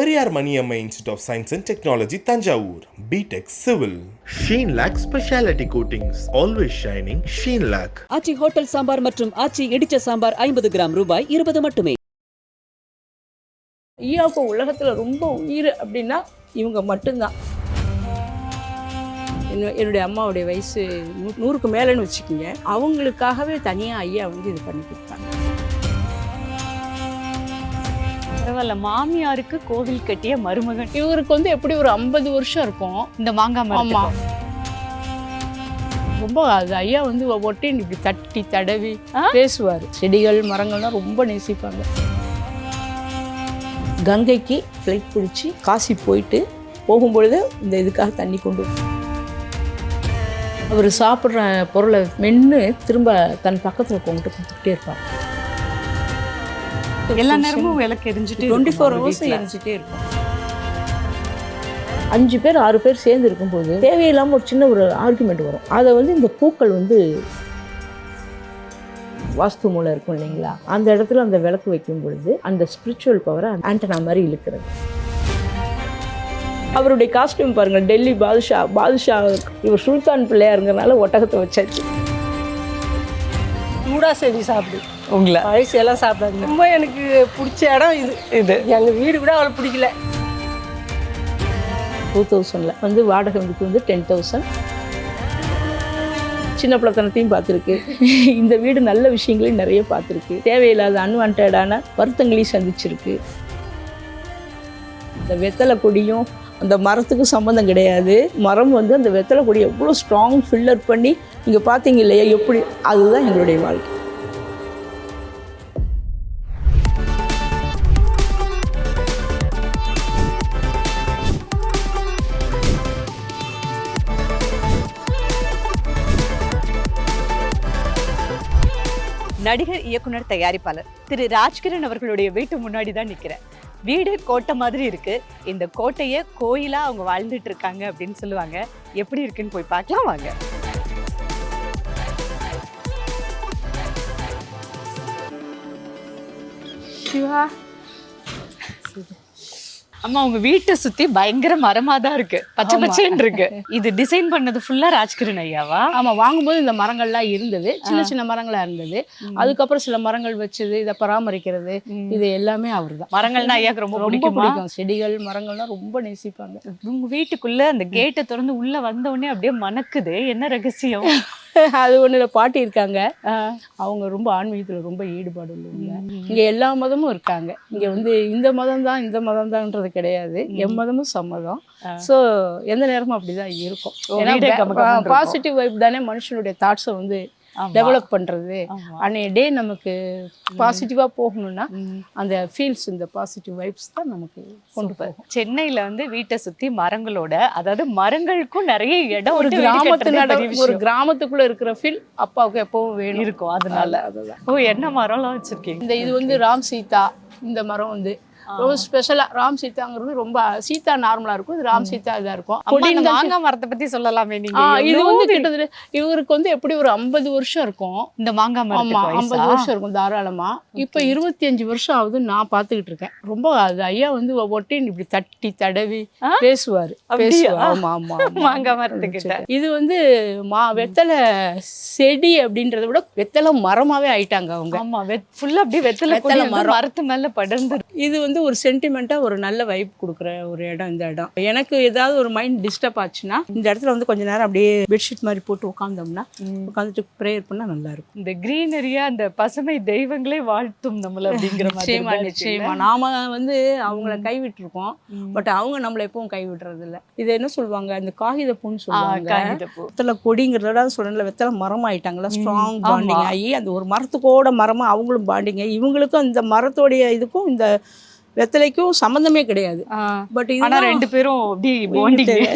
Periyar Maniammai institute of science and technology Thanjavur B Tech civil Sheen Lac specialty coatings always shining Sheen Lac Aachi hotel sambar மற்றும் ஆச்சி இடிச்ச சாம்பார் ஐம்பது gram ரூபாய் இருபது மட்டுமே. ஐயாவுக்கு உலகத்தில் ரொம்ப உயிர் அப்படின்னா இவங்க மட்டும்தான். என்ன- என்னுடைய அம்மாவுடைய வயசு நூ- நூறுக்கு மேலேன்னு வச்சுக்கோங்க. அவங்களுக்காகவே தனியாக ஐயா வந்து இது பண்ணி கொடுத்தாங்க. பரவாயில்ல. மாமியாருக்கு கோவில் கட்டிய மருமகன். இவருக்கு வந்து எப்படி ஒரு ஐம்பது வருஷம் இருக்கும்? இந்த மாங்காய் மரம் ரொம்ப அது ஐயா வந்து ஒட்டின்னு இப்படி தட்டி தடவி? பேசுவார். செடிகள் மரங்கள்லாம் ரொம்ப நேசிப்பாங்க. கங்கைக்கு ஃப்ளைட் பிடிச்சி காசி போயிட்டு போகும்பொழுது இந்த இதுக்காக தண்ணி கொண்டு அவர் சாப்பிட்ற பொருளை மென்று திரும்ப தன் பக்கத்தில் கொண்டுட்டு கொடுத்துக்கிட்டே இருப்பார் எல்லா நேரமும் விளக்கு எரிஞ்சுட்டு டுவெண்ட்டி ஃபோர் ஹவர்ஸ் எரிஞ்சிட்டே இருக்கும். அஞ்சு பேர் ஆறு பேர் சேர்ந்து இருக்கும்போது தேவையில்லாமல் ஒரு சின்ன ஒரு ஆர்குமெண்ட் வரும். அதை வந்து இந்த பூக்கள் வந்து வாஸ்து மூலம் இருக்கும் இல்லைங்களா? அந்த இடத்துல அந்த விளக்கு வைக்கும் பொழுது அந்த ஸ்பிரிச்சுவல் பவரை ஆண்டனா மாதிரி இழுக்கிறது. அவருடைய காஸ்டியூம் பாருங்க டெல்லி பாதுஷா பாதுஷா இவர் சுல்தான் பிள்ளையாருங்கிறனால ஒட்டகத்தை வச்சாச்சு. சூடாக செஞ்சு சாப்பிடு. உங்களை. பழசு எல்லாம் சாப்பிடாது ரொம்ப எனக்கு பிடிச்ச இடம் இது. இது. எங்கள் வீடு கூட அவளை பிடிக்கல. டூ தௌசண்டில் வந்து வாடகை வீட்டு வந்து டென் தௌசண்ட் சின்ன பிள்ளைத்தனத்தையும் பார்த்துருக்கு. இந்த வீடு நல்ல விஷயங்களையும் நிறைய பார்த்துருக்கு. தேவையில்லாத அன்வான்டான வருத்தங்களையும் சந்திச்சிருக்கு. இந்த வெத்தலை கொடியும் அந்த மரத்துக்கும் சம்மந்தம் கிடையாது. மரம் வந்து அந்த வெத்தலை கொடி எவ்வளோ ஸ்ட்ராங் ஃபில்லர் பண்ணி நீங்கள் பார்த்தீங்க இல்லையா? எப்படி? அதுதான் எங்களுடைய வாழ்க்கை. நடிகர் இயக்குனர் தயாரிப்பாளர் திரு ராஜ்கிரண் அவர்களுடைய வீட்டு முன்னாடி தான் நிற்கிறேன் வீடு கோட்டை மாதிரி இருக்கு. இந்த கோட்டையை கோயிலா அவங்க வாழ்ந்துட்டு இருக்காங்க அப்படின்னு சொல்லுவாங்க. எப்படி இருக்குன்னு போய் பார்க்கலாம் வாங்க. சிவா அம்மா உங்க வீட்டை சுத்தி பயங்கர மரமா தான் இருக்கு. பச்சை ஆமா. பச்சைன்னு இருக்கு. இது டிசைன் பண்ணது ஃபுல்லா ராஜ்கிரண் ஐயாவா? ஆமாம் வாங்கும்போது இந்த மரங்கள்லாம் இருந்தது. சின்ன சின்ன மரங்களாக இருந்தது. அதுக்கப்புறம் சில மரங்கள் வச்சது இதை பராமரிக்கிறது இது எல்லாமே அவர் தான் மரங்கள்னா ஐயாக்கு ரொம்ப ரொம்ப பிடிக்குமா? பிடிக்கும். செடிகள் மரங்கள்லாம் ரொம்ப நேசிப்பாங்க. உங்க வீட்டுக்குள்ள அந்த கேட்டை திறந்து உள்ள வந்த உடனே அப்படியே மணக்குது. என்ன ரகசியம்? அது ஒன்றுல பாட்டி இருக்காங்க. அவங்க ரொம்ப ஆன்மீகத்தில் ரொம்ப ஈடுபாடு உள்ளவங்க. இங்கே எல்லா மதமும் இருக்காங்க. இங்கே வந்து இந்த மதம் தான் இந்த மதம் தான்ன்றது கிடையாது. எம் மதமும் சம்மதம் ஸோ எந்த நேரமும் அப்படிதான் இருக்கும். ஓ, வீடே கமகமன்னு இருக்கும். பாசிட்டிவ் வைப் தானே மனுஷனுடைய தாட்ஸை வந்து. டெவலப் பண்ணுறது ஆமா. அன்னைய டே நமக்கு பாசிட்டிவாக போகணும்னா. அந்த ஃபீல்ஸ் இந்த பாசிட்டிவ் வைப்ஸ் தான் நமக்கு கொண்டு. போகும். சென்னையில வந்து வீட்டை சுத்தி மரங்களோட அதாவது மரங்களுக்கும் நிறைய இடம் ஒரு கிராமத்து ஒரு. கிராமத்துக்குள்ள இருக்கிற ஃபீல் அப்பாவுக்கு எப்பவும் வேணும். இருக்கும். அதனால. ஓ என்ன மரம்லாம் வச்சிருக்கீங்க? இந்த இது வந்து ராம் சீதா இந்த மரம் வந்து ரொம்ப ஸ்பெஷலா ராம் சீதாங்கிறது ரொம்ப சீதா நார்மலா இருக்கும். இது ராம் சீதா இதா இருக்கும். தான் மாங்காய் மரத்தை பத்தி சொல்லலாமே நீங்க. ஆ, இது வந்து கிட்டத்தட்ட இவருக்கு வந்து எப்படி ஒரு ஐம்பது வருஷம் இருக்கும். இந்த மாங்காய் ஆமா மரத்துக்கு ஐம்பது? வருஷம் இருக்கும் தாராளமா. இப்ப இருபத்தி அஞ்சு வருஷம் ஆகுது நான் பாத்துக்கிட்டு இருக்கேன். ரொம்ப அது ஐயா வந்து ஒட்டின்னு இப்படி தட்டி தடவி? பேசுவாரு? பேசுவார். ஆமா ஆமா ஆமா. மாங்காய் மரத்துக்கிட்ட. இது வந்து மா வெத்தலை செடி அப்படின்றத விட வெத்தலை மரமாவே ஆயிட்டாங்க அவங்க. ஆமா ஃபுல்லா அப்படியே வெத்தலை வெத்தலை மரம். மரத்து மேல படர்ந்து இது வந்து ஒரு சென்டிமெண்ட்டாக ஒரு நல்ல வைப் கொடுக்குற ஒரு இடம் இந்த இடம் எனக்கு ஏதாவது ஒரு மைண்ட் டிஸ்டர்ப் ஆச்சுன்னா இந்த இடத்துல வந்து கொஞ்ச நேரம் அப்படியே பெட்ஷீட் மாதிரி போட்டு உட்காந்தோம்னா உட்காந்துட்டு ப்ரேயர் பண்ணால் நல்லா இருக்கும் இந்த கிரீனரியா அந்த பசுமை தெய்வங்களே வாழ்த்தும் நம்மள அப்படிங்கிற நிச்சயமா நிச்சயமா? நாம வந்து அவங்கள. கைவிட்டிருக்கோம். பட் அவங்க நம்மளை எப்பவும் கைவிடுறது இல்ல இது என்ன சொல்லுவாங்க இந்த காகித பூன்னு சொல்லுவாங்க. வெத்தலை கொடிங்கிறத சொல்றேன்ல வெத்தலை மரம் ஆயிட்டாங்களா ஸ்ட்ராங். பாண்டிங் ஆகி அந்த ஒரு மரத்துக்கோட மரமா அவங்களும் பாண்டிங்க இவங்களுக்கும் இந்த மரத்தோடைய இதுக்கும் இந்த வெத்தலைக்கும் சம்மந்தமே கிடையாது. பட் ஆனா இது ரெண்டு பேரும் அப்படி.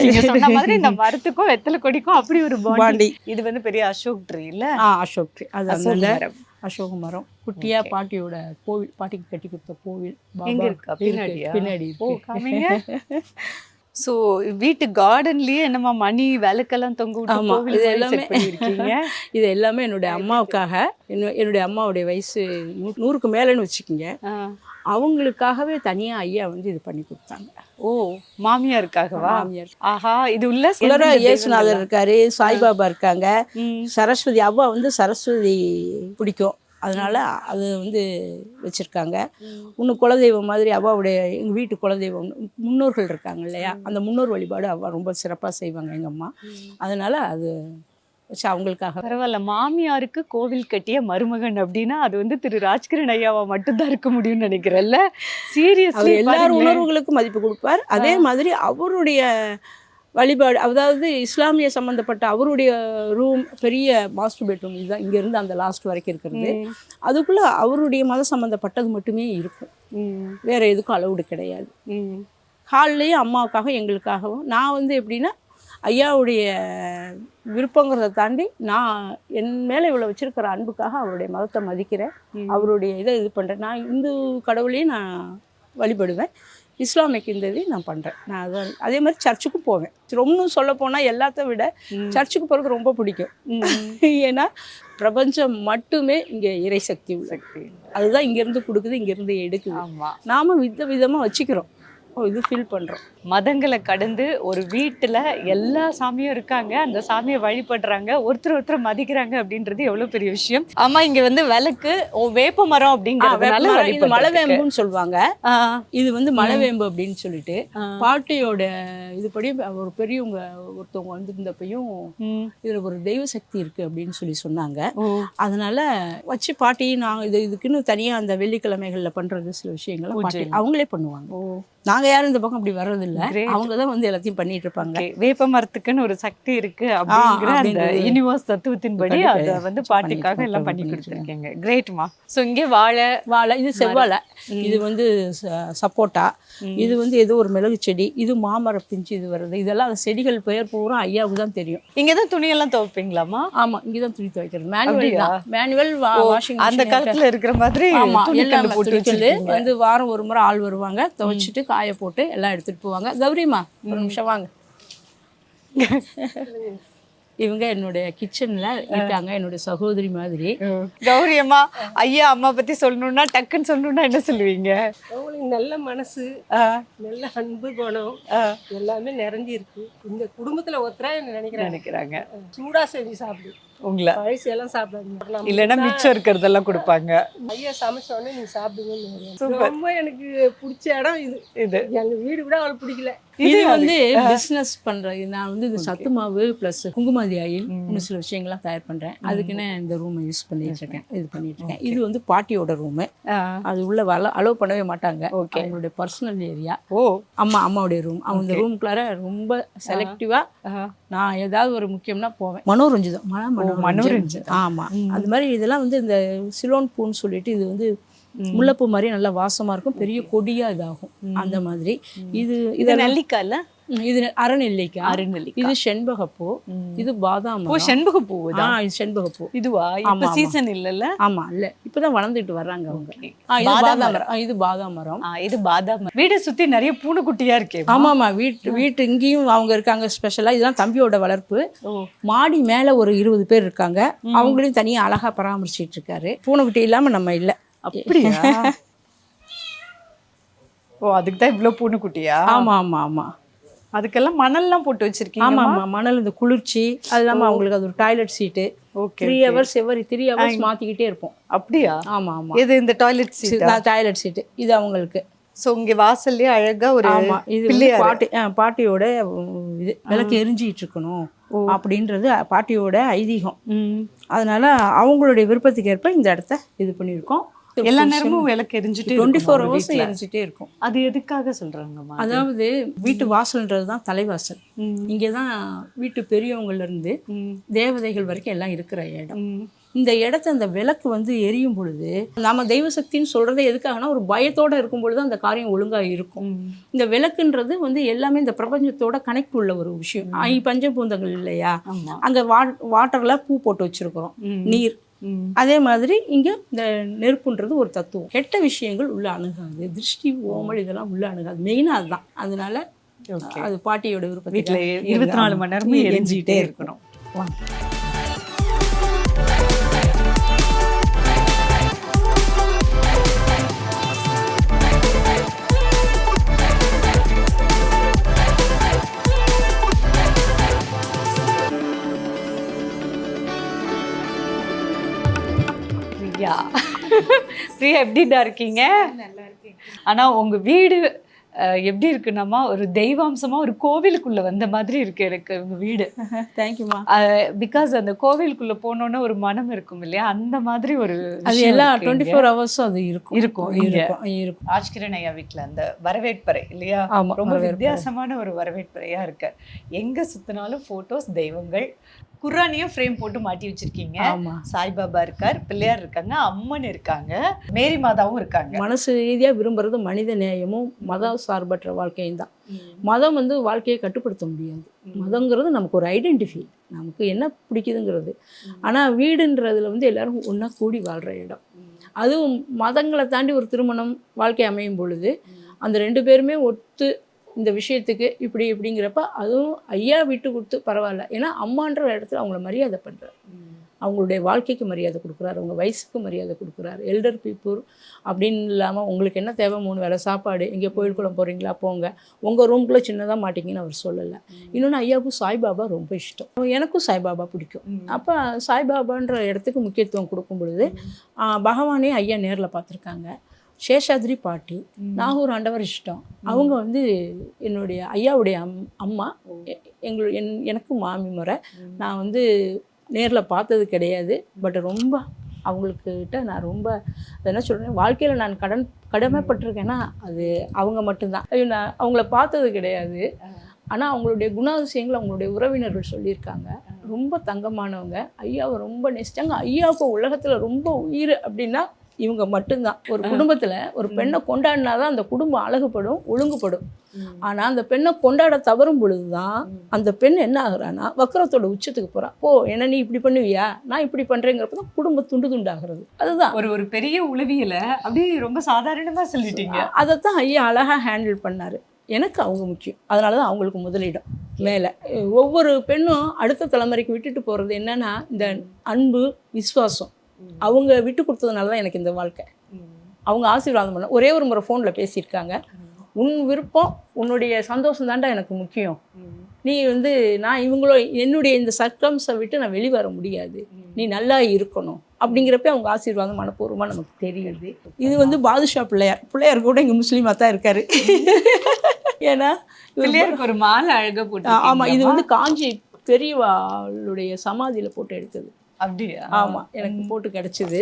நீங்க சொன்ன மாதிரி இந்த மரத்துக்கும் வெத்தலை கொடிக்கும் அப்படி ஒரு. பாண்டி இது வந்து பெரிய அசோக் ட்ரீ இல்ல ஆ அசோக் tree. அது மரம். அசோக மரம் குட்டியா. பாட்டியோட கோவில் பாட்டிக்கு கட்டி கொடுத்த கோவில். எங்க இருக்கா? பின்னாடி. காமிங்க சோ வீட்டு கார்டன்லயே என்னமா மணி விளக்கெல்லாம் தொங்க விட்டு இது எல்லாமே இது எல்லாமே என்னுடைய அம்மாவுக்காக என்ன- என்னுடைய அம்மாவுடைய வயசு நூறுக்கு மேலேன்னு வச்சுக்கோங்க. அவங்களுக்காகவே தனியாக ஐயா வந்து இது பண்ணி கொடுத்தாங்க. ஓ மாமியாருக்காகவா? மாமியார். ஆஹா இது உள்ள உலர இயேசுநாதர்? இருக்காரு சாய்பாபா இருக்காங்க. சரஸ்வதி அவ்வா வந்து சரஸ்வதி பிடிக்கும். அதனால அது வந்து வச்சுருக்காங்க. இன்னும் குலதெய்வம் மாதிரி அவ்வாவுடைய எங்கள் வீட்டு குலதெய்வம் முன்னோர்கள் இருக்காங்க இல்லையா? அந்த முன்னோர் வழிபாடு அவ்வா ரொம்ப சிறப்பாக செய்வாங்க எங்கள் அம்மா. அதனால அது வச்சு அவங்களுக்காக. பரவாயில்ல. மாமியாருக்கு கோவில் கட்டிய மருமகன் அப்படின்னா அது வந்து திரு ராஜ்கிரண் ஐயாவா மட்டும்தான் இருக்க முடியும்னு நினைக்கிறேன்ல. அவர் சீரியஸ்லி எல்லார் உணர்வுகளுக்கும் மதிப்பு கொடுப்பார். அதே மாதிரி அவருடைய வழிபாடு அதாவது இஸ்லாமிய சம்மந்தப்பட்ட அவருடைய ரூம் பெரிய மாஸ்டர் பெட்ரூம் இதுதான். இங்கேருந்து அந்த லாஸ்ட் வரைக்கும் இருக்கிறது. அதுக்குள்ளே அவருடைய மத சம்மந்தப்பட்டது மட்டுமே இருக்கும். வேற எதுக்கும் அலவுடு கிடையாது. ஹால்லையும் அம்மாவுக்காக எங்களுக்காகவும் நான் வந்து எப்படின்னா ஐயாவுடைய விருப்பங்கிறத தாண்டி நான் என் மேலே இவ்வளோ வச்சிருக்கிற அன்புக்காக அவருடைய மதத்தை மதிக்கிறேன். அவருடைய இதை இது பண்ணுறேன் நான் இந்து கடவுளையும் நான் வழிபடுவேன். இஸ்லாமிக் இந்த இதையும் நான் பண்ணுறேன் நான் அதை அதே மாதிரி சர்ச்சுக்கும் போவேன். ரொம்ப சொல்ல போனால் எல்லாத்த விட சர்ச்சுக்கு போகிறது ரொம்ப பிடிக்கும். ஏன்னா பிரபஞ்சம் மட்டுமே இங்கே இறைசக்தி உள்ளது. அதுதான் இங்கேருந்து கொடுக்குது இங்கேருந்து எடுக்குது. ஆமா. நாம வித விதமாக வச்சுக்கிறோம். இது ஃபீல் பண்ணுறோம் மதங்களை கடந்து ஒரு வீட்டுல எல்லா சாமியும் இருக்காங்க. அந்த சாமியை வழிபடுறாங்க. ஒருத்தர் ஒருத்தர் மதிக்கிறாங்க அப்படின்றது எவ்வளவு பெரிய விஷயம். ஆமா இங்க வந்து விளக்கு ஓ வேப்ப மரம் அப்படிங்கறதுனால இது மலைவேம்புன்னு சொல்லுவாங்க. இது வந்து மலைவேம்பு அப்படின்னு சொல்லிட்டு. பாட்டியோட இதுபடி ஒரு பெரியவங்க ஒருத்தவங்க வந்திருந்தப்பையும். இதுல ஒரு தெய்வ சக்தி இருக்கு அப்படின்னு சொல்லி சொன்னாங்க. அதனால வச்சு பாட்டி நாங்கள் இது இதுக்குன்னு தனியாக அந்த வெள்ளிக்கிழமைகள்ல பண்றது சில விஷயங்களை பாட்டி. அவங்களே பண்ணுவாங்க. ஓ, நாங்க யாரும் இந்த பக்கம் அப்படி வர்றதில்ல. அவங்க தான் வந்து எல்லாத்தையும் பண்ணிட்டு இருப்பாங்க. வேப்ப மரத்துக்குன்னு ஒரு சக்தி இருக்கு அப்படிங்கிற அந்த. யூனிவர்ஸ் தத்துவத்தின்படி கண்டிப்பா. அதை வந்து பாட்டிக்காக எல்லாம் பண்ணி கொடுத்துருக்கீங்க கிரேட்மா ஸோ இங்கே வாழை வாழை இது செவ்வாழை. இது வந்து சப்போட்டா. இது வந்து ஏதோ ஒரு மிளகு செடி. இது மாமர பிஞ்சு இது வருது இதெல்லாம் அந்த செடிகள் பெயர் பூரா ஐயாவுக்கு தான் தெரியும். இங்கே தான் துணியெல்லாம் துவைப்பீங்களாமா ஆமா இங்கதான் துணி துவைக்கிறது. மேனுவல்? தான். மேனுவல் வாஷிங் அந்த காலத்துல இருக்கிற மாதிரி ஆமா துணிக்கல்லு எல்லாம். வந்து வாரம் ஒரு முறை ஆள் வருவாங்க. துவைச்சிட்டு காய போட்டு எல்லாம் எடுத்துட்டு போவாங்க. கௌரிமா ஒரு நிமிஷம் வாங்க. இவங்க என்னுடைய கிச்சன்ல இருக்காங்க என்னுடைய சகோதரி மாதிரி. கௌரி அம்மா ஐயா அம்மா பத்தி சொல்லணும்னா டக்குன்னு சொல்லணும்னா என்ன சொல்லுவீங்க? அவங்களுக்கு நல்ல மனசு நல்ல அன்பு குணம் எல்லாமே நிறைஞ்சிருக்கு. இந்த குடும்பத்துல ஒருத்தரா நினைக்கிறேன் நினைக்கிறாங்க. சூடா செஞ்சு சாப்பிடு. உங்களை. பழசு எல்லாம் சாப்பிடாது இல்லைன்னா மிச்சம் இருக்கிறதெல்லாம் கொடுப்பாங்க. ஐயா சமைச்ச உடனே நீ சாப்பிடுங்கன்னு. ரொம்ப எனக்கு பிடிச்ச இடம் இது. இது. எங்க வீடு கூட அவளுக்கு பிடிக்கல. இது வந்து பிசினஸ் பண்றது நான் வந்து இது சத்து மாவு பிளஸ் குங்குமாதி ஆயில் இன்னும் சில விஷயங்கள்லாம் தயார் பண்றேன். அதுக்குன்னு இந்த ரூமை யூஸ் பண்ணிட்டு இருக்கேன். இது பண்ணிட்டு இருக்கேன். இது வந்து பாட்டியோட ரூமு. அது உள்ள வள அலோவ் பண்ணவே மாட்டாங்க. Okay. அவங்களுடைய பர்சனல் ஏரியா ஓ. அம்மா அம்மாவுடைய ரூம் அவங்க ரூம்குள்ளார ரொம்ப செலக்டிவா ஆ. நான் ஏதாவது ஒரு முக்கியம்னா போவேன். மனோரஞ்சிதம் மன மனோரஞ்சிதம் மனோரஞ்சிதம். ஆமா. அது மாதிரி இதெல்லாம் வந்து இந்த சிலோன் பூன்னு சொல்லிட்டு இது வந்து முல்லைப்பூ மாதிரி நல்லா வாசமா இருக்கும். பெரிய கொடியா இதாகும். அந்த மாதிரி. இது இது இது நெல்லிக்காய் இல்ல இது அறநெல்லிக்காய் அருநெல்லிக்காய் இது செண்பகப்பூ. இது பாதாம் ஓ மரம். செண்பக பூ ஆ இது செண்பகப்பூ. இதுவா? இப்ப. சீசன் இல்லல்ல? ஆமா இல்ல. இப்பதான் வளர்ந்துட்டு வர்றாங்க அவங்க. ஆ, இது பாதாம் மரம். இது பாதாம் மரம். இது பாதாம் வீடை சுத்தி நிறைய பூனைக்குட்டியா இருக்கே ஆமா ஆமா வீட்டு வீட்டு இங்கேயும் அவங்க இருக்காங்க ஸ்பெஷலா இதெல்லாம் தம்பியோட வளர்ப்பு. மாடி மேல ஒரு இருபது பேர் இருக்காங்க. அவங்களையும் தனியா அழகா பராமரிச்சிட்டு இருக்காரு. பூனைக்குட்டி இல்லாம நம்ம இல்ல. அப்படியா? ஓ அதுக்கு தான் இவ்வளவு பூனைக்குட்டியா? ஆமா ஆமா ஆமா. அதுக்கெல்லாம் மணல்லாம் போட்டு வச்சிருக்கீங்க ஆமா ஆமா மணல் இந்த குளிர்ச்சி அது இல்லாம அவங்களுக்கு அது ஒரு toilet seat okay three hours every three hours மாத்திக்கிட்டே இருப்போம். அப்படியா? ஆமா ஆமா இது இந்த டாய்லெட் சீட் டாய்லெட் சீட்டு இது அவங்களுக்கு. சோ இங்க வாசல்லயே அழகா ஒரு ஆமா இது பாட்டி பாட்டியோட இது விளக்கு எரிஞ்சிட்டு இருக்கணும் அப்படின்றது பாட்டியோட ஐதீகம். அதனால அவங்களுடைய விருப்பத்துக்கு ஏற்ப இந்த இடத்த இது பண்ணியிருக்கோம். எல்லா நேரமும் விளக்கு எரிஞ்சுட்டு டுவெண்ட்டி ஃபோர் ஹவர்ஸ்? எரிஞ்சிட்டே இருக்கும் அது எதுக்காக சொல்றாங்கம்மா அதாவது வீட்டு வாசல்ன்றது தான் தலைவாசல் ம். இங்கே தான் வீட்டு பெரியவங்கள்ல இருந்து. தேவதைகள் வரைக்கும் எல்லாம் இருக்கிற இடம். இந்த இடத்த அந்த விளக்கு வந்து எரியும் பொழுது நம்ம தெய்வ சக்தின்னு சொல்றது எதுக்காகனா ஒரு பயத்தோட இருக்கும் பொழுது அந்த காரியம் ஒழுங்கா இருக்கும். இந்த விளக்குன்றது வந்து எல்லாமே இந்த பிரபஞ்சத்தோட கனெக்ட் உள்ள ஒரு விஷயம் ஐ பஞ்சபூதங்கள் இல்லையா அங்க வா- வாட்டர்ல பூ போட்டு வச்சிருக்கிறோம். நீர். அதே மாதிரி இங்க இந்த நெருப்புன்றது ஒரு தத்துவம். கெட்ட விஷயங்கள் உள்ள அணுகாது. திருஷ்டி ஓமல் இதெல்லாம் உள்ள அணுகாது. மெயினா அதுதான். அதனால. அது பாட்டியோட விருப்பத்துல இருபத்தி நாலு மணி நேரமும் எரிஞ்சுட்டே இருக்கணும். பிரியா எப்படிடா இருக்கீங்க? ஆனா உங்க வீடு எப்படி இருக்குன்னாமா ஒரு தெய்வாம்சமா ஒரு கோவிலுக்குள்ள வந்த மாதிரி இருக்கு எனக்கு உங்க வீடு. தேங்க்யூமா பிகாஸ் அந்த கோவிலுக்குள்ள போனோன்னா ஒரு மனம் இருக்கும் இல்லையா? அந்த மாதிரி ஒரு அது விஷயம் எல்லா இருக்கு டுவெண்ட்டி. ஃபோர் ஹவர்ஸும் அது இருக்கும். இருக்கும். இருக்கும் ராஜ்கிரண் ஐயா வீட்ல அந்த வரவேற்பறை இல்லையா? ரொம்ப. வித்தியாசமான ஒரு வரவேற்பறையா இருக்கு. எங்க சுத்தினாலும் போட்டோஸ் தெய்வங்கள் குர்ஆனையும் ஃப்ரேம் போட்டு மாட்டி வச்சிருக்கீங்க. சாய்பாபா இருக்கார் பிள்ளையார் இருக்காங்க அம்மன் இருக்காங்க மேரி மாதாவும் இருக்காங்க. மனசு ரீதியா விரும்புறது மனித நேயமும் மத சார்பற்ற வாழ்க்கையும் தான். மதம் வந்து வாழ்க்கையை கட்டுப்படுத்த முடியாது. மதங்கிறது நமக்கு ஒரு ஐடென்டிஃபை நமக்கு என்ன பிடிக்குதுங்கிறது. ஆனா வீடுன்றதுல வந்து எல்லாரும் ஒண்ணா கூடி வாழ்ற இடம். அதுவும் மதங்களை தாண்டி ஒரு திருமணம் வாழ்க்கை அமையும் பொழுது அந்த ரெண்டு பேருமே ஒத்து இந்த விஷயத்துக்கு இப்படி இப்படிங்கிறப்ப அதுவும் ஐயா விட்டு கொடுத்து பரவாயில்ல. ஏன்னா அம்மான்ற இடத்துல அவங்கள மரியாதை பண்ணுறாரு அவங்களுடைய வாழ்க்கைக்கு மரியாதை கொடுக்குறாரு. அவங்க வயசுக்கு மரியாதை கொடுக்குறாரு. எல்டர் பீப்புள் அப்படின்னு இல்லாமல் உங்களுக்கு என்ன தேவை? மூணு வேளை சாப்பாடு. எங்கே கோயிலுக்குள்ள போகிறீங்களா போங்க. உங்கள் ரூம்குள்ளே சின்னதாக மாட்டிங்கன்னு அவர் சொல்லலை. இன்னொன்று ஐயாவுக்கும் சாய்பாபா ரொம்ப இஷ்டம். எனக்கும் சாய்பாபா பிடிக்கும். அப்போ சாய்பாபான்ற இடத்துக்கு முக்கியத்துவம் கொடுக்கும் பொழுது பகவானே ஐயா நேரில் பார்த்துருக்காங்க. சேஷாத்ரி பாட்டி. நாகூர் ஆண்டவர் இஷ்டம். அவங்க வந்து என்னுடைய ஐயாவுடைய அம் அம்மா. எங்களு என் எனக்கு மாமி முறை. நான் வந்து நேரில் பார்த்தது கிடையாது. பட் ரொம்ப அவங்களுக்கிட்ட நான் ரொம்ப என்ன சொல்கிறேன் வாழ்க்கையில் நான் கடன் கடமைப்பட்டிருக்கேன்னா அது அவங்க மட்டும்தான். ஐயோ நான் அவங்கள பார்த்தது கிடையாது. ஆனால் அவங்களுடைய குணாதிசயங்கள் அவங்களுடைய உறவினர்கள் சொல்லியிருக்காங்க. ரொம்ப தங்கமானவங்க. ஐயாவை ரொம்ப நேசிச்சாங்க. ஐயாவுக்கு உலகத்தில் ரொம்ப உயிர் அப்படின்னா இவங்க மட்டும்தான். ஒரு குடும்பத்தில் ஒரு பெண்ணை கொண்டாடினா தான் அந்த குடும்பம் அழகுபடும் ஒழுங்குபடும். ஆனால் அந்த பெண்ணை கொண்டாட தவறும் பொழுது தான் அந்த பெண் என்ன ஆகுறான்னா வக்கரத்தோட உச்சத்துக்கு போறா. ஓ என்ன நீ இப்படி பண்ணுவியா? நான் இப்படி பண்றேங்கிறப்ப தான் குடும்பம் துண்டு துண்டாகிறது. அதுதான். ஒரு ஒரு பெரிய உளவியல அப்படியே ரொம்ப சாதாரணமா சொல்லிட்டீங்க. அதைத்தான் ஐயா அழகாக ஹேண்டில் பண்ணாரு. எனக்கு அவங்க முக்கியம். அதனால தான் அவங்களுக்கு முதலிடம் மேலே. ஒவ்வொரு பெண்ணும் அடுத்த தலைமுறைக்கு விட்டுட்டு போகிறது என்னன்னா இந்த அன்பு விசுவாசம். அவங்க விட்டு கொடுத்ததுனால தான் எனக்கு இந்த வாழ்க்கை. அவங்க ஆசீர்வாதம் பண்ண ஒரே ஒரு முறை ஃபோனில் பேசியிருக்காங்க. உன் விருப்பம் உன்னுடைய சந்தோஷம் தாண்டா எனக்கு முக்கியம். நீ வந்து நான் இவங்களோ என்னுடைய இந்த சர்க்கம்ஸை விட்டு நான் வெளிவர முடியாது. நீ நல்லா இருக்கணும். அப்படிங்கிறப்ப அவங்க ஆசீர்வாதம் மனப்பூர்வமாக நமக்கு தெரியுது. இது வந்து பாதுஷா பிள்ளையார் பிள்ளையார் கூட இங்கே முஸ்லீமாக தான் இருக்காரு. ஏன்னா பிள்ளையாருக்கு ஒரு மாலை அழகா போட்டு ஆமாம் இது வந்து காஞ்சி பெரியவாளுடைய சமாதியில் போட்டு எடுத்தது. அப்படியா ஆமாம் எனக்கு போட்டு கிடச்சிது.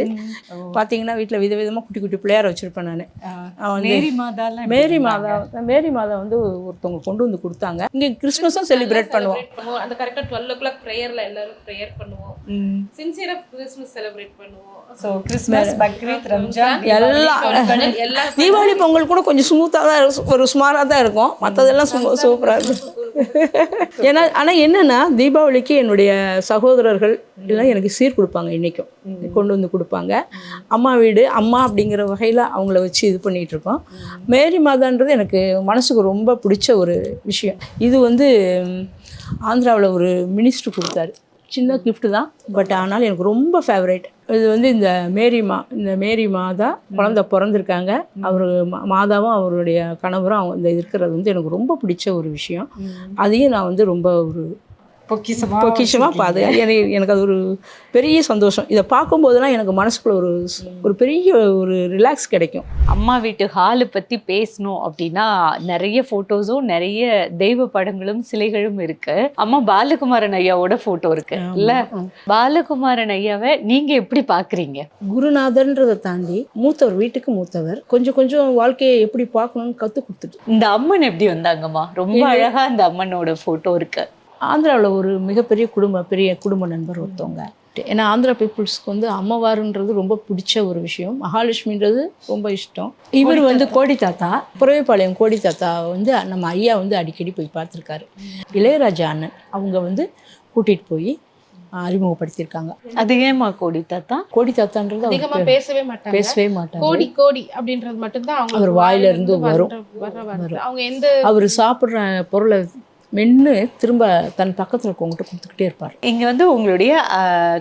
பார்த்தீங்கன்னா வீட்டில் விதவிதமாக குட்டி குட்டி பிள்ளையார் வச்சுருப்பேன் நான். மேரி மாதாலாம் மேரி மாதா மேரி மாதா வந்து ஒருத்தவங்க கொண்டு வந்து கொடுத்தாங்க. இங்கே கிறிஸ்மஸும் செலிப்ரேட் பண்ணுவோம். அந்த கரெக்டாக டுவெல் ஓ கிளாக் ப்ரேயரில் எல்லாரும் ப்ரேயர் பண்ணுவோம். சின்சியராக கிறிஸ்மஸ் செலிப்ரேட் பண்ணுவோம். ஸோ கிறிஸ்மஸ் பக்ரீத் ரம்ஜான் எல்லாம் எல்லா தீபாவளி பொங்கல் கூட கொஞ்சம் ஸ்மூத்தாக தான் இருக்கும் ஒரு சுமாராக தான் இருக்கும். மற்றதெல்லாம் சூப்பராக இருக்கும். ஏன்னா ஆனால் என்னன்னா தீபாவளிக்கு என்னுடைய சகோதரர்கள் எல்லாம் எனக்கு சீர் கொடுப்பாங்க இன்றைக்கும் கொண்டு வந்து கொடுப்பாங்க. அம்மா வீடு அம்மா அப்படிங்கிற வகையில் அவங்கள வச்சு இது பண்ணிகிட்டு இருக்கோம். மேரி மாதான்றது எனக்கு மனசுக்கு ரொம்ப பிடிச்ச ஒரு விஷயம். இது வந்து ஆந்திராவில் ஒரு மினிஸ்டர் கொடுத்தாரு. சின்ன gift தான். பட் ஆனால் எனக்கு ரொம்ப ஃபேவரேட் இது வந்து இந்த மேரி மா இந்த மேரி மாதா குழந்தை பிறந்திருக்காங்க. அவர் மாதாவும் அவருடைய கணவரும் அவங்க இந்த இருக்கிறது வந்து எனக்கு ரொம்ப பிடிச்ச ஒரு விஷயம். அதையும் நான் வந்து ரொம்ப ஒரு பொக்கிசமா பொக்கிஷமாக பாது எனக்கு எனக்கு அது ஒரு பெரிய சந்தோஷம். இதை பார்க்கும்போதெல்லாம் எனக்கு மனசுக்குள்ள ஒரு ஒரு பெரிய ஒரு ரிலாக்ஸ் கிடைக்கும். அம்மா வீட்டு ஹாலு பத்தி பேசணும் அப்படின்னா நிறைய போட்டோஸும் நிறைய தெய்வ படங்களும் சிலைகளும் இருக்கு. அம்மா பாலகுமாரன் ஐயாவோட போட்டோ இருக்கு. இல்ல? பாலகுமாரன் ஐயாவை நீங்க எப்படி பாக்குறீங்க? குருநாதர்ன்றதை தாண்டி மூத்தவர் வீட்டுக்கு மூத்தவர் கொஞ்சம் கொஞ்சம் வாழ்க்கையை எப்படி பார்க்கணும்னு கற்றுக் கொடுத்துட்டு. இந்த அம்மன் எப்படி வந்தாங்கம்மா? ரொம்ப அழகா இந்த அம்மனோட போட்டோ இருக்கு. ஆந்திராவில் ஒரு மிகப்பெரிய குடும்ப பெரிய குடும்ப நண்பர் ஒருத்தவங்க. ஏன்னா ஆந்திரா பீப்புள்ஸ்க்கு வந்து அம்மவாருன்றது ரொம்ப பிடிச்ச ஒரு விஷயம். மகாலட்சுமின்றது ரொம்ப இஷ்டம். இவர் வந்து கோடி தாத்தா. புறவைப்பாளையம் கோடி தாத்தா வந்து நம்ம ஐயா வந்து அடிக்கடி போய் பார்த்துருக்காரு. இளையராஜா அண்ணன் அவங்க வந்து கூட்டிகிட்டு போய் அறிமுகப்படுத்தியிருக்காங்க. அது ஏமா கோடி தாத்தா? கோடி தாத்தான்றது அதிகமா பேசவே மாட்டாங்க. பேசவே மாட்டார். கோடி கோடி அப்படின்றது மட்டும்தான் அவங்க அவர் வாயில இருந்து வரும். அவங்க எந்த அவர் சாப்பிட்ற பொருளை மென்று திரும்ப தன் பக்கத்தில் இருக்கவங்ககிட்ட கொடுத்துக்கிட்டே இருப்பார். இங்க வந்து உங்களுடைய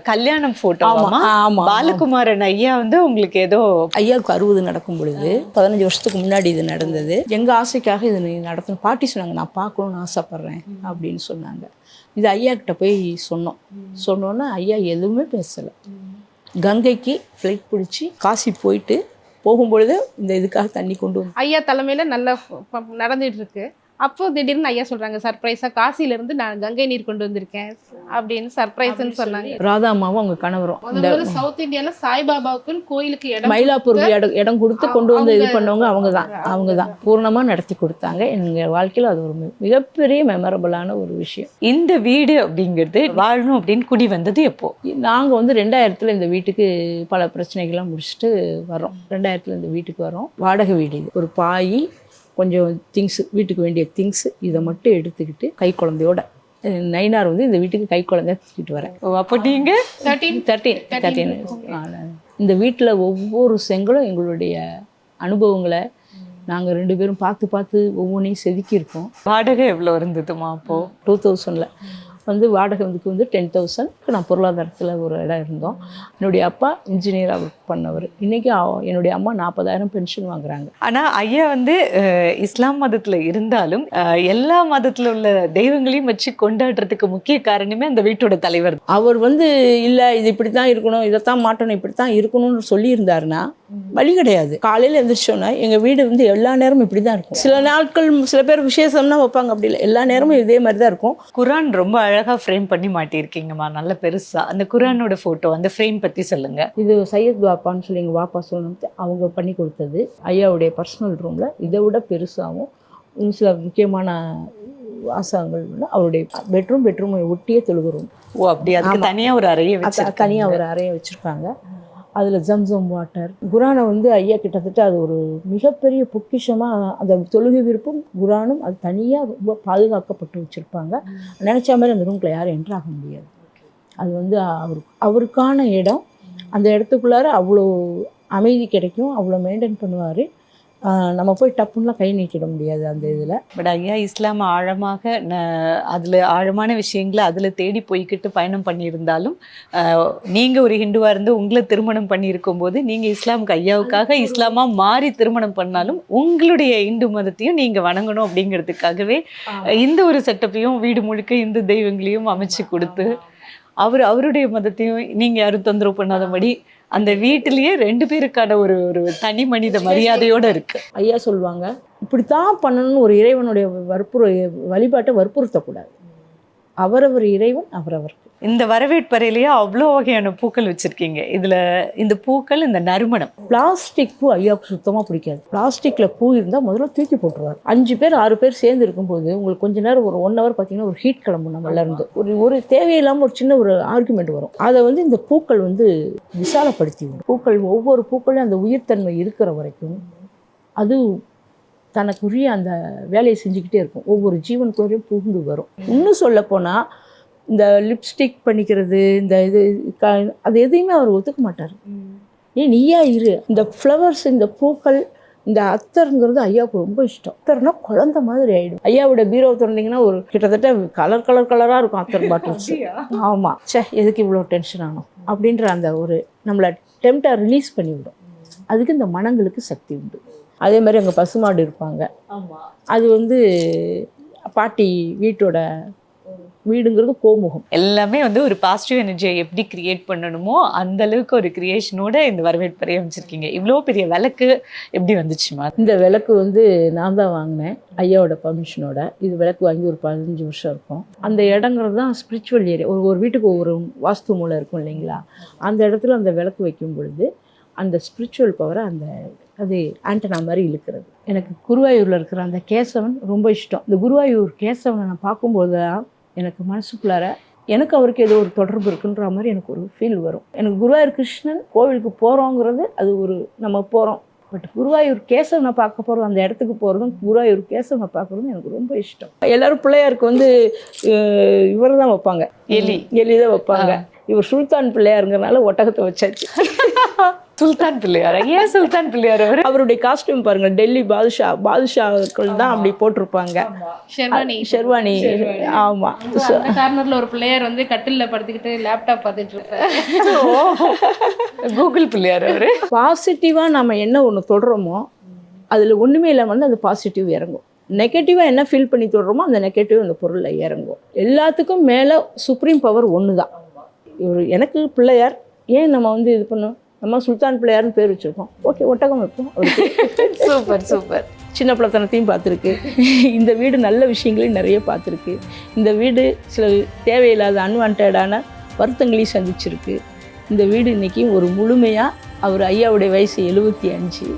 கல்யாணம் போட்டோமா ஆமாம் பாலகுமாரன் ஐயா வந்து உங்களுக்கு ஏதோ ஐயாவுக்கு அறுபது நடக்கும் பொழுது பதினஞ்சு வருஷத்துக்கு முன்னாடி இது நடந்தது. எங்கள் ஆசைக்காக இது நீ நடத்தணும். பாட்டி சொன்னாங்க நான் பார்க்கணும்னு ஆசைப்பட்றேன் அப்படின்னு சொன்னாங்க. இது ஐயா கிட்ட போய் சொன்னோம். சொன்னோன்னே ஐயா எதுவுமே பேசலை. கங்கைக்கு ஃப்ளைட் பிடிச்சி காசி போயிட்டு போகும்பொழுது இந்த இதுக்காக தண்ணி கொண்டு வந்து ஐயா தலைமையில நல்லா நடந்துட்டு இருக்கு. அப்போ திடீர்னு ஐயா சொல்றாங்க சர்ப்ரைஸா காசில இருந்து நான் கங்கை நீர் கொண்டு வந்திருக்கேன் அப்படின்னு சர்ப்ரைஸ்ன்னு சொன்னாங்க. ராதா அம்மாவும் அவங்க கணவரும் சவுத் இந்தியால சாய்பாபாவுக்குன்னு கோயிலுக்கு இடம் மயிலாப்பூர் இடம் இடம் கொடுத்து கொண்டு வந்து இது பண்ணவங்க அவங்க தான் அவங்க தான். பூர்ணமாக நடத்தி கொடுத்தாங்க. எங்கள் வாழ்க்கையில் அது ஒரு மி- மிகப்பெரிய மெமரபிளான ஒரு விஷயம். இந்த வீடு அப்படிங்கிறது வாழணும் அப்படின்னு குடி வந்தது எப்போ? நாங்கள் வந்து ரெண்டாயிரத்தில் இந்த வீட்டுக்கு பல பிரச்சனைகள்லாம் முடிச்சுட்டு வரோம் ரெண்டாயிரத்தில் இந்த வீட்டுக்கு வரோம் வாடகை வீடு இது. ஒரு பாய் கொஞ்சம் திங்ஸ் வீட்டுக்கு வேண்டிய திங்ஸ் இதை மட்டும் எடுத்துக்கிட்டு கை குழந்தையோட நைனார் வந்து இந்த வீட்டுக்கு கை குழந்தைய தூக்கிட்டு வரேன் அப்போ நீங்க? தேர்ட்டீன் தேர்ட்டீன் தேர்ட்டீன் இந்த வீட்டில் ஒவ்வொரு செங்கலும் எங்களுடைய அனுபவங்களை நாங்கள் ரெண்டு பேரும் பார்த்து பார்த்து ஒவ்வொன்றையும் செதுக்கியிருக்கோம். வாடகை எவ்வளவு இருந்ததுமா அப்போ? டூ தௌசண்டில் வந்து வாடகை வந்து வந்து டென் தௌசண்ட் நான் பொருளாதாரத்தில் ஒரு இடம் இருந்தோம். என்னுடைய அப்பா இன்ஜினியராக ஒர்க் பண்ணவர். இன்றைக்கி என்னுடைய அம்மா நாற்பதாயிரம் பென்ஷன் வாங்குறாங்க. ஆனா ஐயா வந்து இஸ்லாம் மதத்துல இருந்தாலும் எல்லா மதத்துல உள்ள தெய்வங்களையும் வச்சு கொண்டாடுறதுக்கு முக்கிய காரணமே அந்த வீட்டோட தலைவர். அவர் வந்து இல்லை இது இப்படி தான் இருக்கணும் இதைத்தான் மாட்டணும் இப்படி தான் இருக்கணும்னு சொல்லியிருந்தாருன்னா வழி கிடையாது. காலையில் எழுந்திரிச்சோன்னா எங்கள் வீடு வந்து எல்லா நேரமும் இப்படி தான் இருக்கும். சில நாட்கள் சில பேர் விசேஷம்னா வைப்பாங்க அப்படி இல்லை. எல்லா நேரமும் இதே மாதிரி தான் இருக்கும். குரான் ரொம்ப அழகா ஃப்ரேம் பண்ணி மாட்டியிருக்கீங்கம்மா நல்ல பெருசா. அந்த குரானோட போட்டோ அந்த ஃப்ரேம் பத்தி சொல்லுங்க. இது சையத் பாப்பான்னு சொல்லி எங்கள் வாப்பா சொல்லணும்ட்டு அவங்க பண்ணி கொடுத்தது. ஐயாவுடைய பர்சனல் ரூமில் இதை விட பெருசாகவும் சில முக்கியமான வாசகங்கள் அவருடைய பெட்ரூம் பெட்ரூமை ஒட்டியே தொழுகு ரூம் ஓ அப்படி. அதுக்கு ஆமா. தனியா ஒரு அறையை வச்சு தனியாக ஒரு அறையை வச்சுருக்காங்க. அதில் ஜம்சம் வாட்டர் குரானை வந்து ஐயா கிட்டத்தட்ட அது ஒரு மிகப்பெரிய பொக்கிஷமாக அந்த தொழுகை விருப்பம் குரானும் அது தனியாக ரொம்ப பாதுகாக்கப்பட்டு வச்சுருப்பாங்க. நினச்ச மாதிரி அந்த ரூம்குள்ளே யாரும் என்ட்ரு ஆக முடியாது. அது வந்து அவர் அவருக்கான இடம். அந்த இடத்துக்குள்ளார அவ்வளோ அமைதி கிடைக்கும். அவ்வளோ மெயின்டைன் பண்ணுவார். நம்ம போய் டப்புன்னுலாம் கை நீட்டிட முடியாது அந்த இதில். பட் ஐயா இஸ்லாம் ஆழமாக அதுல ஆழமான விஷயங்களை அதுல தேடி போய்கிட்டு பயணம் பண்ணியிருந்தாலும் ஆஹ், நீங்க ஒரு ஹிந்துவா இருந்து உங்களை திருமணம் பண்ணியிருக்கும் போது நீங்க இஸ்லாமுக்கு ஐயாவுக்காக இஸ்லாமா மாறி திருமணம் பண்ணாலும் உங்களுடைய இந்து மதத்தையும் நீங்க வணங்கணும் அப்படிங்கிறதுக்காகவே இந்த ஒரு செட்டப்பையும் வீடு முழுக்க இந்து தெய்வங்களையும் அமைச்சு கொடுத்து அவர் அவருடைய மதத்தையும் நீங்க யாரும் தொந்தரவு பண்ணாதபடி அந்த வீட்டிலேயே ரெண்டு பேருக்கான ஒரு ஒரு தனி மனித மரியாதையோட இருக்கு. ஐயா சொல்லுவாங்க இப்படித்தான் பண்ணணும்னு ஒரு இறைவனுடைய வற்புறு வழிபாட்டை வற்புறுத்தக்கூடாது. அவரவர் இறைவன் அவரவருக்கு. இந்த வரவேற்பறையிலேயே அவ்வளோ வகையான பூக்கள் வச்சுருக்கீங்க. இதில் இந்த பூக்கள் இந்த நறுமணம். பிளாஸ்டிக் பூ ஐயாவுக்கு சுத்தமாக பிடிக்காது. பிளாஸ்டிக்கில் பூ இருந்தால் முதல்ல தூக்கி போட்டுருவார். அஞ்சு பேர் ஆறு பேர் சேர்ந்து இருக்கும்போது உங்களுக்கு கொஞ்ச நேரம் ஒரு ஒன் ஹவர் பார்த்தீங்கன்னா ஒரு ஹீட் கிளம்பும் நம்மள இருந்து ஒரு ஒரு தேவையில்லாமல் ஒரு சின்ன ஒரு ஆர்குமெண்ட் வரும். அதை வந்து இந்த பூக்கள் வந்து விசாலப்படுத்தி பூக்கள் ஒவ்வொரு பூக்களையும் அந்த உயிர்த்தன்மை இருக்கிற வரைக்கும் அது தனக்குரிய அந்த வேலையை செஞ்சுக்கிட்டே இருக்கும். ஒவ்வொரு ஜீவனுக்குள்ளேயும் புகுந்து வரும். இன்னும் சொல்ல போனால் இந்த லிப்ஸ்டிக் பண்ணிக்கிறது இந்த இது அது எதையுமே அவர் ஒத்துக்க மாட்டார். ஏன் நீயா இரு. இந்த ஃப்ளவர்ஸ் இந்த பூக்கள் இந்த அத்தருங்கிறது ஐயாவுக்கு ரொம்ப இஷ்டம். அத்தர்னா குழந்த மாதிரி ஆயிடும். ஐயாவோட பீரோ திறந்தீங்கன்னா ஒரு கிட்டத்தட்ட கலர் கலர் கலராக இருக்கும் அத்தர் பாட்டில்ஸ் ஆமாம் ச்சே எதுக்கு இவ்வளோ டென்ஷன் ஆகணும் அப்படின்ற அந்த ஒரு நம்மளை டெம்ட்டை ரிலீஸ் பண்ணிவிடும். அதுக்கு இந்த மனங்களுக்கு சக்தி உண்டு. அதே மாதிரி அங்கே பசுமாடு இருப்பாங்க. அது வந்து பாட்டி வீட்டோட வீடுங்கிறது கோமுகம். எல்லாமே வந்து ஒரு பாசிட்டிவ் எனர்ஜியை எப்படி கிரியேட் பண்ணணுமோ அந்த அளவுக்கு ஒரு கிரியேஷனோட இந்த வரவேற்பறையை அமைச்சிருக்கீங்க. இவ்வளோ பெரிய விளக்கு எப்படி வந்துச்சுமா இந்த விளக்கு வந்து நான் தான் வாங்கினேன் ஐயாவோட பர்மிஷனோட இது விளக்கு வாங்கி ஒரு பதினஞ்சு வருஷம் இருக்கும். அந்த இடங்கிறது தான் ஸ்பிரிச்சுவல் ஏரியா ஒரு ஒரு வீட்டுக்கு ஒவ்வொரு வாஸ்து மூலை இருக்கும் இல்லைங்களா? அந்த இடத்துல அந்த விளக்கு வைக்கும் பொழுது அந்த ஸ்பிரிச்சுவல் பவரை அந்த அது ஆண்டனா மாதிரி இழுக்கிறது. எனக்கு குருவாயூரில் இருக்கிற அந்த கேசவன் ரொம்ப இஷ்டம். இந்த குருவாயூர் கேசவனை நான் பார்க்கும்போது தான் எனக்கு மனசுக்குள்ளார எனக்கு அவருக்கு ஏதோ ஒரு தொடர்பு இருக்குன்ற மாதிரி எனக்கு ஒரு ஃபீல் வரும். எனக்கு குருவாயூர் கிருஷ்ணன் கோவிலுக்கு போகிறோங்கிறது அது ஒரு நம்ம போகிறோம் பட் குருவாயூர் கேசவனை பார்க்க போகிறோம் அந்த இடத்துக்கு போகிறதும் குருவாயூர் கேசவனை பார்க்குறதும் எனக்கு ரொம்ப இஷ்டம். எல்லாரும் பிள்ளையாருக்கு வந்து இவர் தான் வைப்பாங்க. எலி. எலி தான் வைப்பாங்க. இவர் சுல்தான் பிள்ளையாருங்கிறனால ஒட்டகத்தை வச்சாச்சு. சுல்தான் பிள்ளையார்? ஏன் சுல்தான் பிள்ளையார் அவர்? அவருடைய காஸ்டியூம் பாருங்க டெல்லி பாதுஷா பாதுஷாக்கள் தான் அப்படி போட்டிருப்பாங்க. ஷெர்வானி. ஷெர்வானி. அந்த கார்னர்ல ஒரு பிளேயர் வந்து கட்டில்ல படுத்துக்கிட்டு லேப்டாப் பார்த்துட்டு இருப்பாரு கூகுள் பிள்ளையார் அவர்? பாசிட்டிவாக நம்ம என்ன ஒன்று தொடுறோமோ அதில் ஒன்றுமே இல்லாமல் வந்து அது பாசிட்டிவ் இறங்கும். நெகட்டிவாக என்ன ஃபீல் பண்ணி தொடுறோமோ அந்த நெகட்டிவ் அந்த பொருளில் இறங்கும். எல்லாத்துக்கும் மேலே சுப்ரீம் பவர் ஒன்று தான் இவர் எனக்கு பிள்ளையார் ஏன் நம்ம வந்து இது பண்ணோம்? நம்ம சுல்தான் பிள்ளையார்னு பேர் வச்சுருக்கோம். ஓகே ஒட்டகம் வைப்போம். Super super. சின்ன பிள்ளைத்தனத்தையும் பார்த்துருக்கு. இந்த வீடு நல்ல விஷயங்களையும் நிறைய பார்த்துருக்கு. இந்த வீடு சில தேவையில்லாத அன்வான்டான வருத்தங்களையும் சந்திச்சிருக்கு. இந்த வீடு இன்றைக்கி ஒரு முழுமையாக அவர் ஐயாவுடைய வயசு எழுபத்தி அஞ்சு.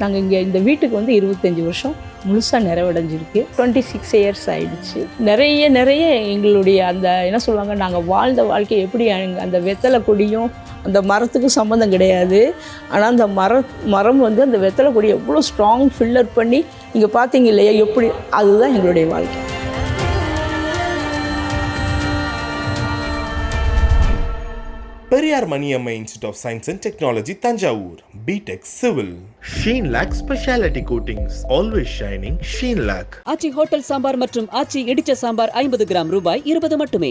நாங்கள் இங்கே இந்த வீட்டுக்கு வந்து இருபத்தஞ்சி வருஷம் முழுசாக நிறைவடைஞ்சிருக்கு. டுவெண்ட்டி சிக்ஸ் இயர்ஸ் ஆயிடுச்சு. நிறைய நிறைய எங்களுடைய அந்த என்ன சொல்லுவாங்க நாங்கள் வாழ்ந்த வாழ்க்கை எப்படி அந்த வெத்தலை கொடியும் அந்த மரத்துக்கும் சம்மந்தம் கிடையாது. ஆனால் அந்த மர மரம் வந்து அந்த வெத்தலை கொடி எவ்வளோ ஸ்ட்ராங் ஃபில்லர் பண்ணி நீங்கள் பார்த்தீங்க இல்லையா எப்படி அதுதான் எங்களுடைய வாழ்க்கை. Periyar Maniamma Institute of Science and Technology, Tanjavur. BTech Civil. Sheen Lac Speciality Coatings. Always shining. Sheen Lac. Aachi hotel sambar மற்றும் ஆச்சி இடிச்ச சாம்பார் ஐம்பது கிராம் ரூபாய் இருபது மட்டுமே